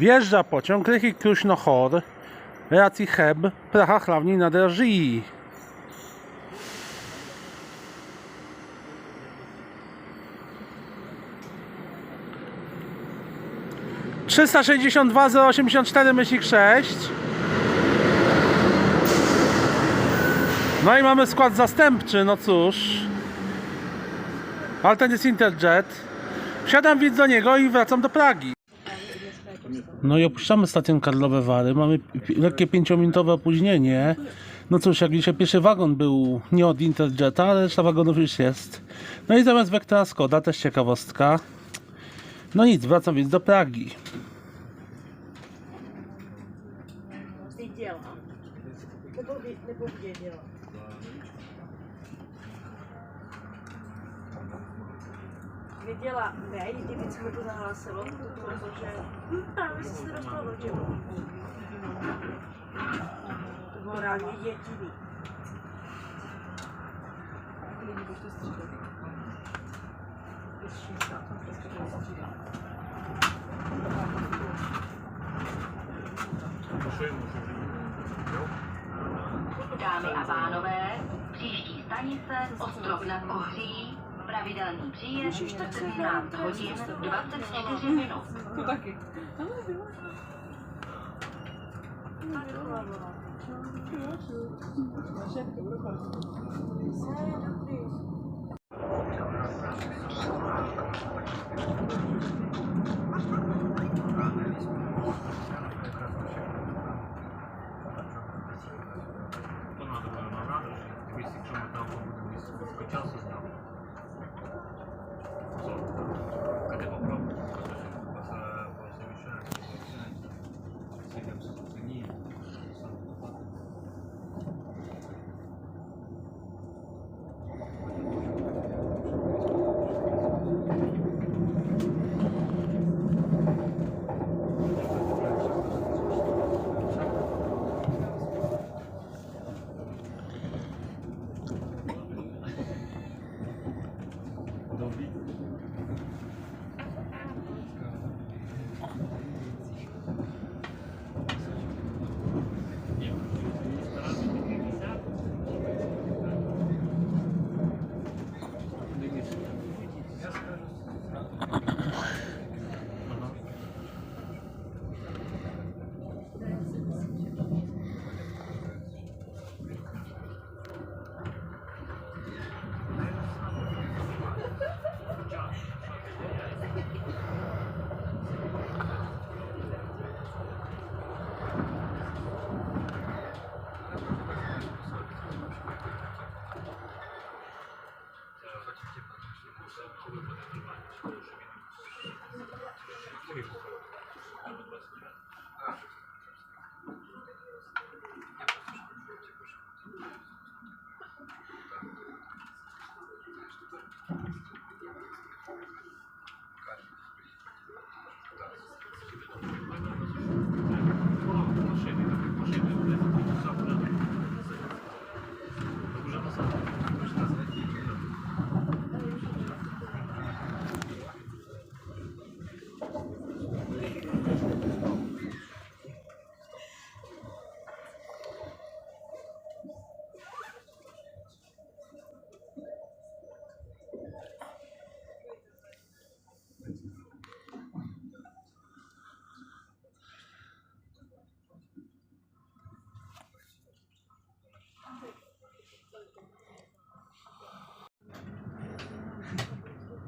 Wjeżdża pociąg Rychy Kruśnochor, racji Heb, Pracha Chlawni na Drażii. Trzysta sześćdziesiąt dwa zero osiemdziesiąt cztery myślnik sześć. No i mamy skład zastępczy, no cóż. Ale ten jest Interjet. Wsiadam więc do niego i wracam do Pragi. No i opuszczamy stację Karlowe Wary. Mamy lekkie pięciominutowe opóźnienie. No cóż, jak dzisiaj pierwszy wagon był nie od Interjeta, ale reszta wagonów już jest. No i zamiast Vectra Skoda, też ciekawostka. No nic, wracam więc do Pragi. viděla ne, kdy víc mi to zahlásilo, protože hm, právě se dostala do dživu. To bylo reálně jedivý. Dámy a pánové, příští stanice Ostrov nad Ohří pravidelný příjezd 17 hodin 24 minut. To taky. Понадобила нам рада, що дивись, якщо ми там будемо скільки часу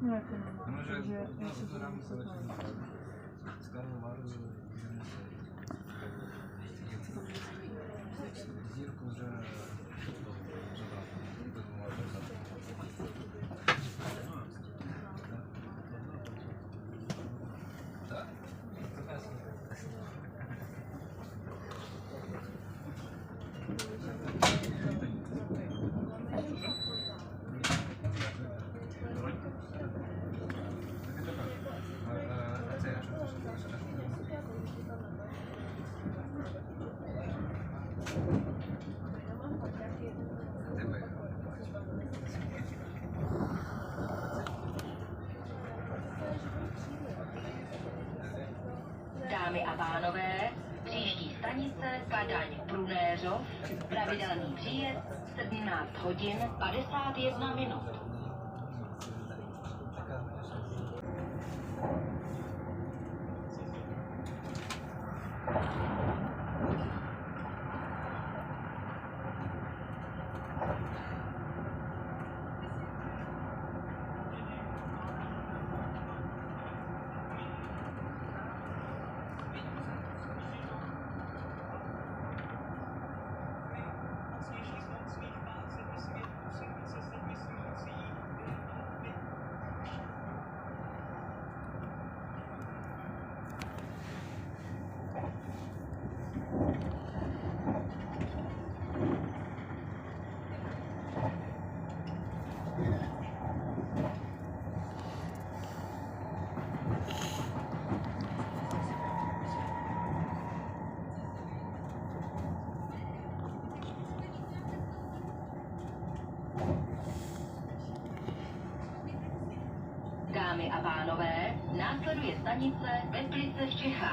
Ну, это, уже, это уже высыпается. Pravidelný příjezd 17 hodin 51 minut. ulicy Wściecha.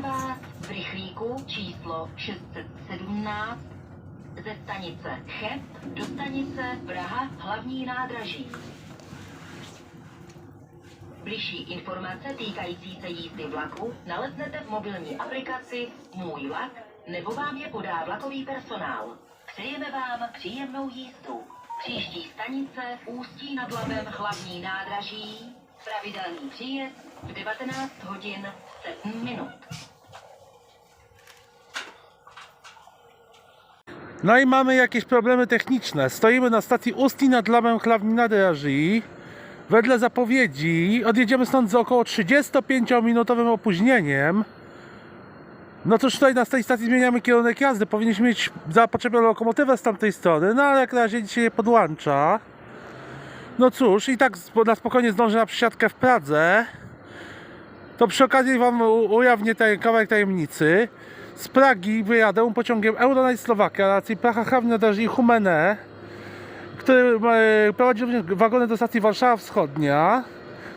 vás v rychlíku číslo 617 ze stanice Cheb do stanice Praha hlavní nádraží. Bližší informace týkající se jízdy vlaku naleznete v mobilní aplikaci Můj vlak nebo vám je podá vlakový personál. Přejeme vám příjemnou jízdu. Příští stanice Ústí nad Labem hlavní nádraží. Pravidelný příjezd v 19 hodin 7 minut. No i mamy jakieś problemy techniczne. Stoimy na stacji Usti nad Labem Chlawni Nadraży. Wedle zapowiedzi odjedziemy stąd z około 35-minutowym opóźnieniem. No cóż, tutaj na tej stacji zmieniamy kierunek jazdy. Powinniśmy mieć zapotrzebioną lokomotywę z tamtej strony, no ale jak na razie dzisiaj nie podłącza. No cóż, i tak na spokojnie zdążę na przysiadkę w Pradze. To przy okazji Wam ujawnię ten kawałek tajemnicy. Z Pragi wyjadę pociągiem Euronight Slowakia, racji Praha Hawna Draży i Humene, który e, prowadzi również wagony do stacji Warszawa Wschodnia.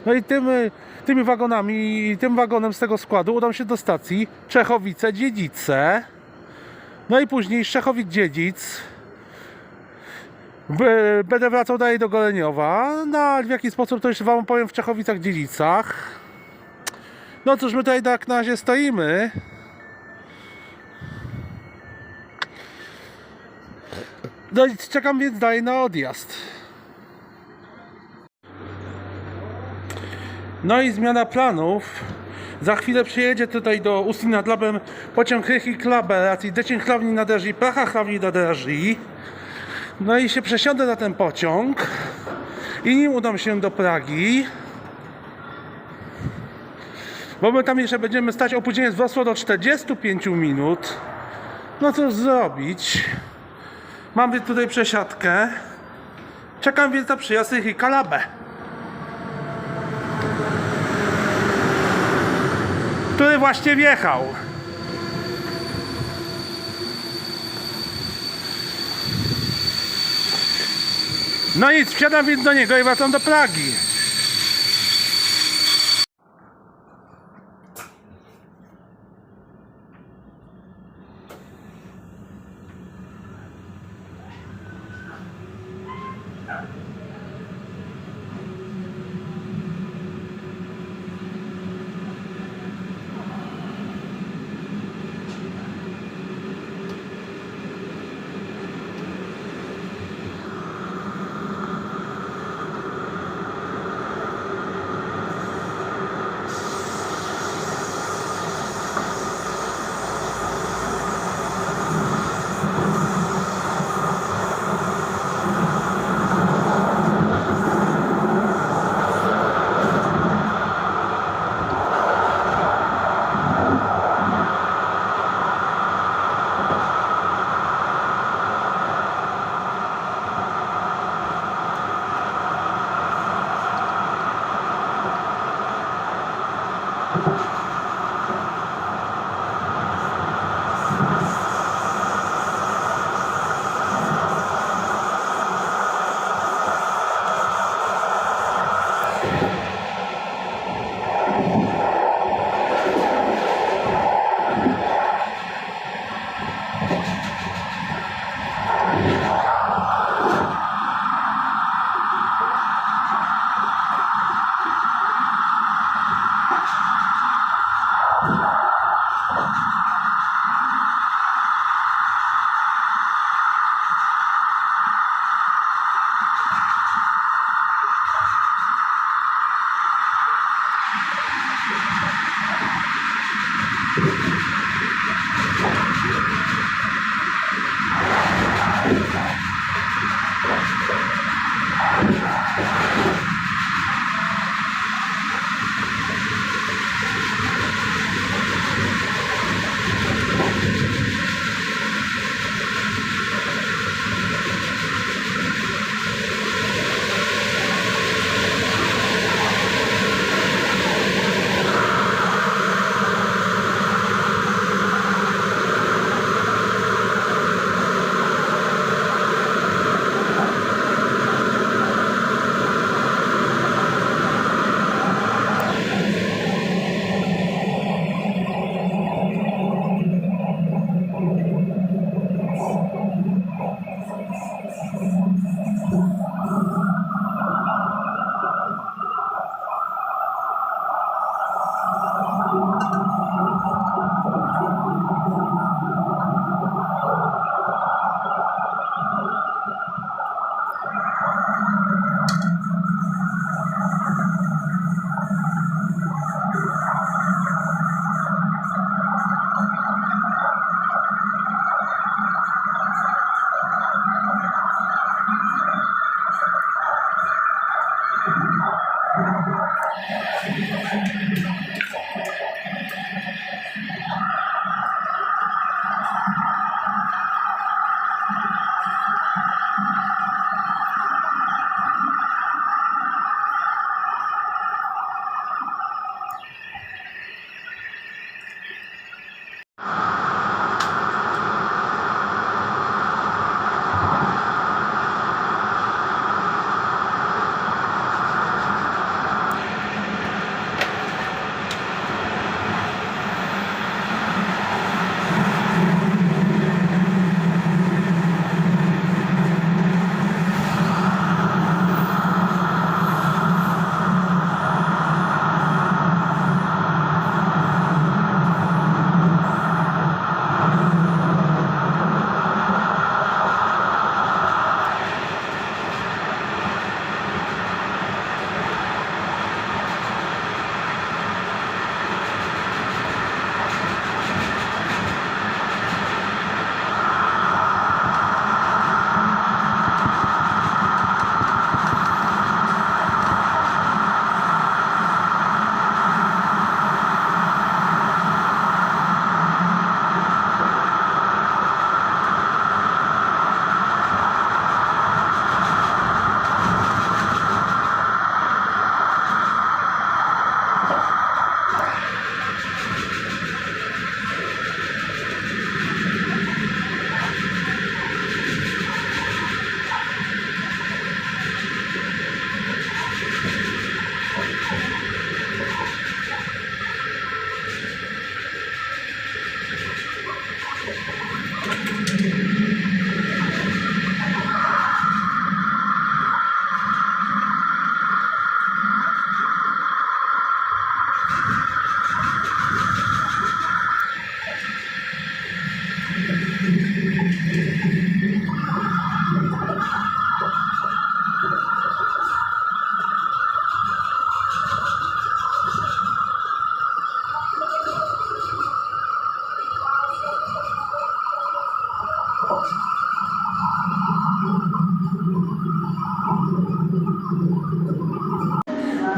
No i tym, e, tymi wagonami i tym wagonem z tego składu udam się do stacji Czechowice-Dziedzice. No i później z Czechowic-Dziedzic b- będę wracał dalej do Goleniowa. No w jaki sposób to jeszcze Wam powiem w Czechowicach-Dziedzicach. No cóż, my tutaj tak na razie stoimy. No i czekam więc dalej na odjazd. No i zmiana planów. Za chwilę przyjedzie tutaj do Ustí nad Labem pociąg Rychy Klabe, racji Decień Chlawni Naderzy Pracha Chlawni Naderzy. No i się przesiądę na ten pociąg i nim udam się do Pragi. Bo my tam jeszcze będziemy stać, opóźnienie wzrosło do 45 minut. No cóż zrobić? Mam więc tutaj przesiadkę. Czekam więc na przyjazd i Kalabę. Który właśnie wjechał. No nic, wsiadam więc do niego i wracam do Pragi.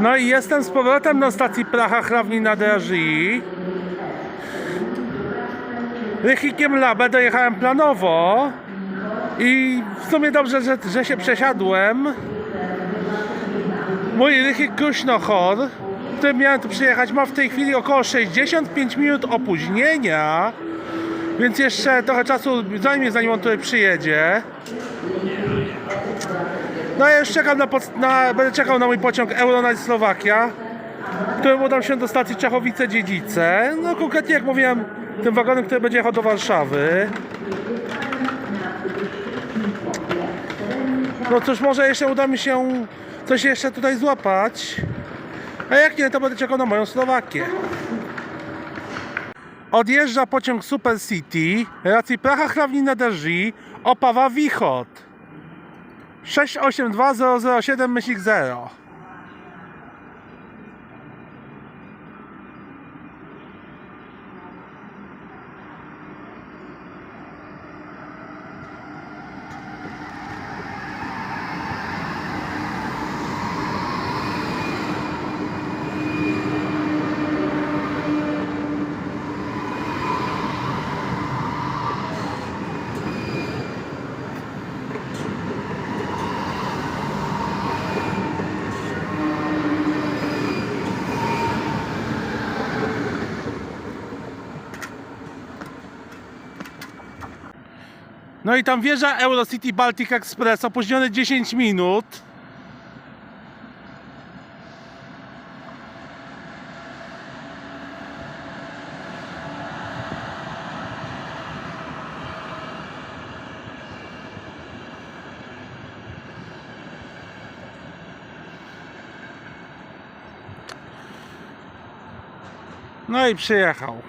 No i jestem z powrotem na stacji Pracha Hrawnina Drażii. Rychikiem Labę dojechałem planowo i w sumie dobrze, że, że się przesiadłem. Mój Rychik Kruśnochor, którym miałem tu przyjechać, ma w tej chwili około 65 minut opóźnienia, więc jeszcze trochę czasu zajmie, zanim on tutaj przyjedzie. No ja już czekam na, na, będę czekał na mój pociąg Euronite Słowakia, którym udam się do stacji Czechowice-Dziedzice. No konkretnie, jak mówiłem, tym wagonem, który będzie jechał do Warszawy. No cóż, może jeszcze uda mi się coś jeszcze tutaj złapać. A jak nie, to będę czekał na moją Słowakię. Odjeżdża pociąg Super City, racji Pracha Hrawni Nederzi, Opawa Wichot. 682 007 myślik 0 No i tam wieża Eurocity Baltic Express, opóźnione 10 minut. No i przyjechał.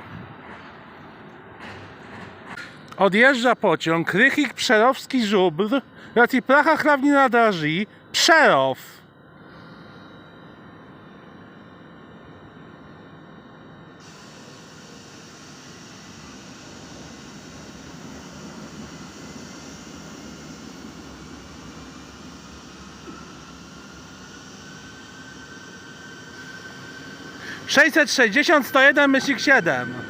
Odjeżdża pociąg Rychik Przerowski Żubr, racji Pracha Hrawnina Draży, Przerow. Sześćset sześćdziesiąt sto jeden myślik siedem.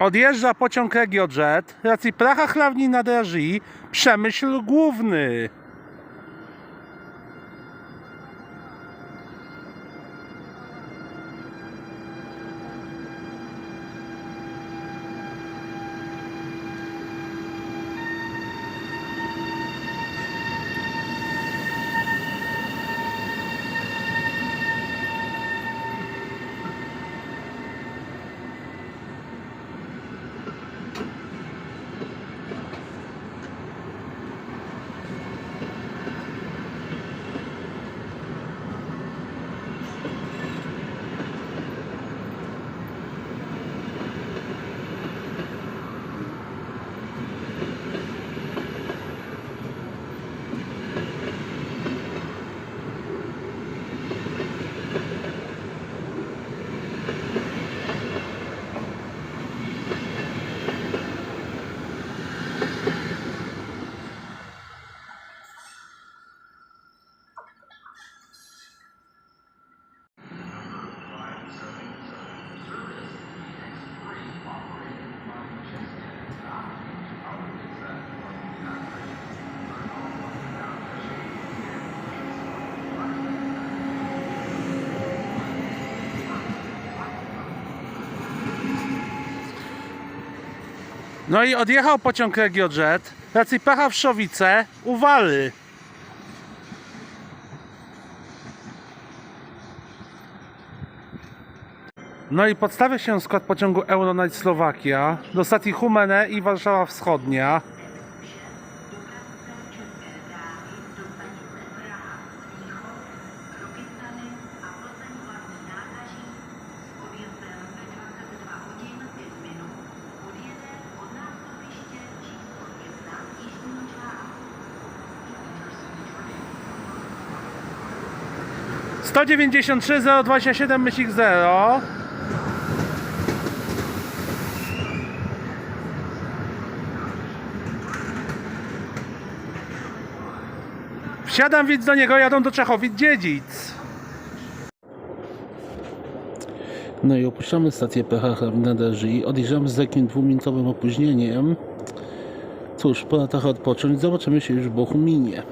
Odjeżdża pociąg RegioJet, racji Pracha Chlawni na Przemyśl Główny. No i odjechał pociąg RegioJet. Racji pacha w Szowice, uwali. No i podstawia się skład pociągu Euronight Słowakia do stacji Humene i Warszawa Wschodnia. 193 027 myślik 0 Wsiadam więc do niego, jadą do Czechowic Dziedzic. No i opuszczamy stację PHH w Naderzy i odjeżdżamy z takim dwuminutowym opóźnieniem. Cóż, pora trochę odpocząć, zobaczymy się już w Bochuminie.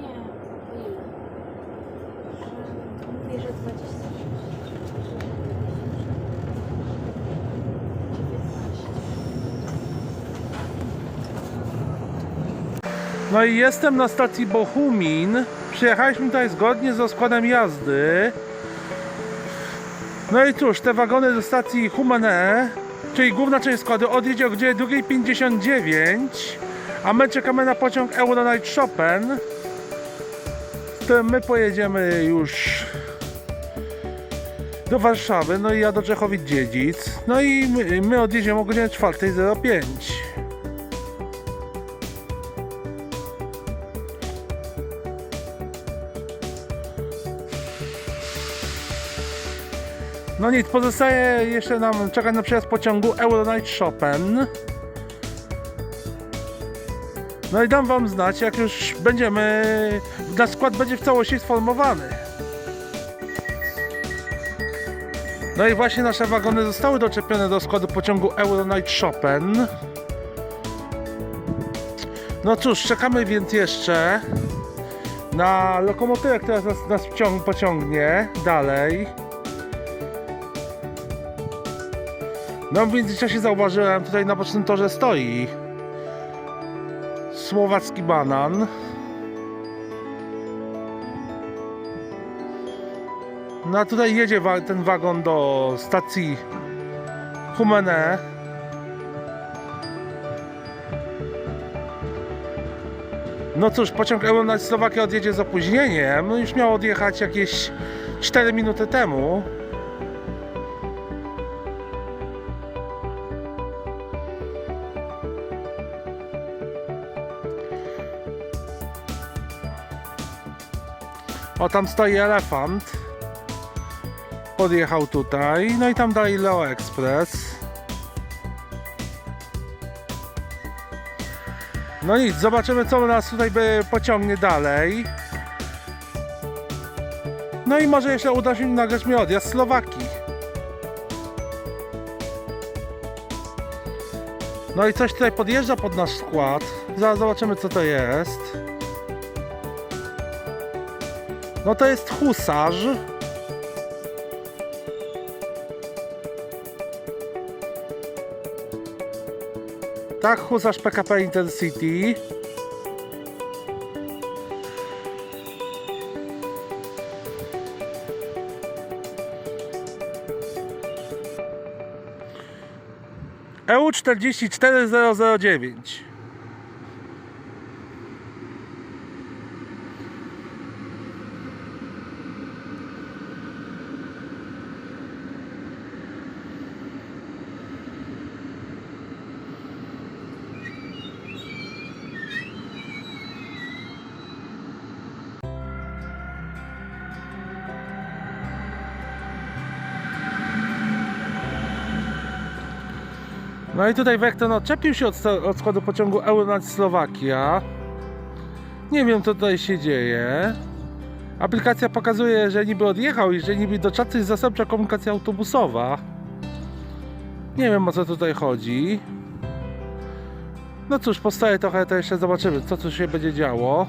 Nie, o ile? Mówię, że 26. 19. No i jestem na stacji Bochumin. Przyjechaliśmy tutaj zgodnie z rozkładem jazdy. No i cóż, te wagony do stacji Humane, czyli główna część składu, odjedzie o godzinie 2.59, a my czekamy na pociąg Euronight Chopin, z którym my pojedziemy już do Warszawy, no i ja do Czechowic Dziedzic. No i my, my odjedziemy o godzinie 4.05. No nic, pozostaje jeszcze nam czekać na przyjazd pociągu Euronight Chopin. No i dam wam znać, jak już będziemy, nasz skład będzie w całości sformowany. No i właśnie nasze wagony zostały doczepione do składu pociągu Euronight Chopin. No cóż, czekamy więc jeszcze na lokomotywę, która nas, nas pociąg- pociągnie dalej. No w międzyczasie zauważyłem, tutaj na bocznym torze stoi słowacki banan. No a tutaj jedzie ten wagon do stacji Humene. No cóż, pociąg Euronight Slowakia odjedzie z opóźnieniem. Już miał odjechać jakieś 4 minuty temu. O, tam stoi elefant. Podjechał tutaj. No i tam dalej Leo Express. No nic, zobaczymy co nas tutaj by pociągnie dalej. No i może jeszcze uda się nagrać mi odjazd Słowakii. No i coś tutaj podjeżdża pod nasz skład. Zaraz zobaczymy co to jest. No to jest husarz. Tak, husarz PKP Intensity. EU44009 No i tutaj Vecton odczepił się od, od składu pociągu Euronaut Slowakia. Nie wiem co tutaj się dzieje. Aplikacja pokazuje, że niby odjechał i że niby do czatu jest zastępcza komunikacja autobusowa. Nie wiem o co tutaj chodzi. No cóż, postaje trochę, to jeszcze zobaczymy co tu się będzie działo.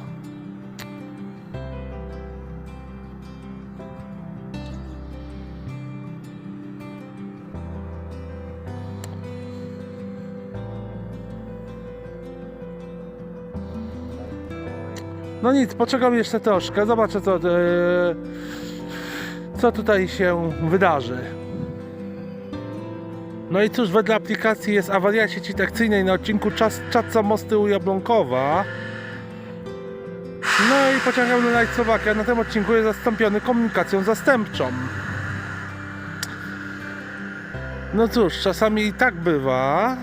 No nic, poczekam jeszcze troszkę, zobaczę co, e, co tutaj się wydarzy. No i cóż, wedle aplikacji jest awaria sieci trakcyjnej na odcinku Czas, Czadca Mosty u Jablonkowa. No i pociąg Light Slovakia na tym odcinku jest zastąpiony komunikacją zastępczą. No cóż, czasami i tak bywa.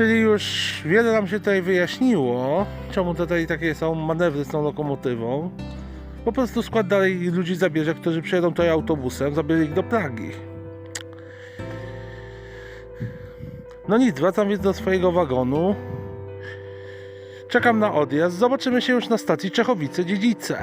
Czyli już wiele nam się tutaj wyjaśniło, czemu tutaj takie są manewry z tą lokomotywą. Po prostu skład dalej ludzi zabierze, którzy przyjadą tutaj autobusem, zabierze ich do Pragi. No nic, wracam więc do swojego wagonu. Czekam na odjazd. Zobaczymy się już na stacji Czechowice-Dziedzice.